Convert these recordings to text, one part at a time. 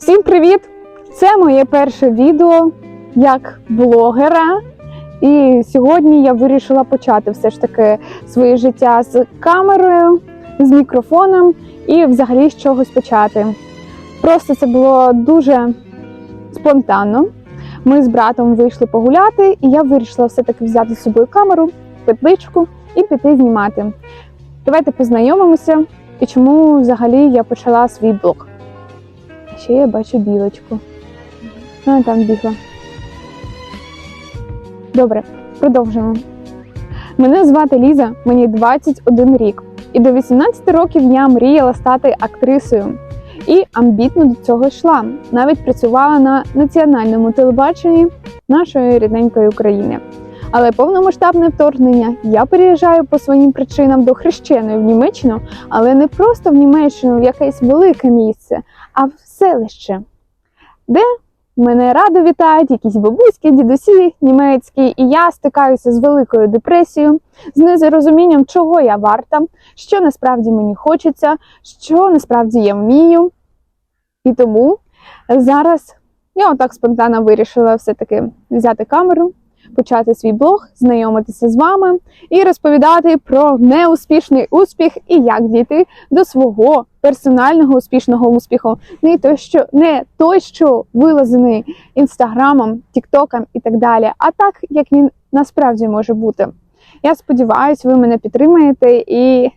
Всім привіт! Це моє перше відео як блогера. І сьогодні я вирішила почати все ж таки своє життя з камерою, з мікрофоном і взагалі з чогось почати. Просто це було дуже спонтанно. Ми з братом вийшли погуляти, і я вирішила все-таки взяти з собою камеру, петличку і піти знімати. Давайте познайомимося і чому взагалі я почала свій блог. Ще я бачу білочку. Вона там бігла. Добре, продовжимо. Мене звати Ліза, мені 21 рік. І до 18 років я мріяла стати актрисою. І амбітно до цього йшла. Навіть працювала на національному телебаченні нашої рідненької України. Але повномасштабне вторгнення я переїжджаю по своїм причинам до хрещеної в Німеччину, але не просто в Німеччину, в якесь велике місце, а в селище, де мене радо вітають якісь бабуські, дідусі німецькі, і я стикаюся з великою депресією, з незрозумінням, чого я варта, що насправді мені хочеться, що насправді я вмію. І тому зараз я отак спонтанно вирішила все-таки взяти камеру, почати свій блог, знайомитися з вами і розповідати про неуспішний успіх і як дійти до свого персонального успішного успіху. Не той, що не той, що вилазений інстаграмом, тіктоком і так далі, а так, як він насправді може бути. Я сподіваюся, ви мене підтримаєте, і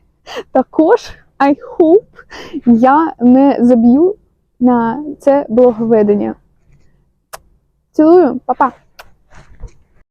також I hope я не заб'ю на це блоговедення. Цілую, па-па!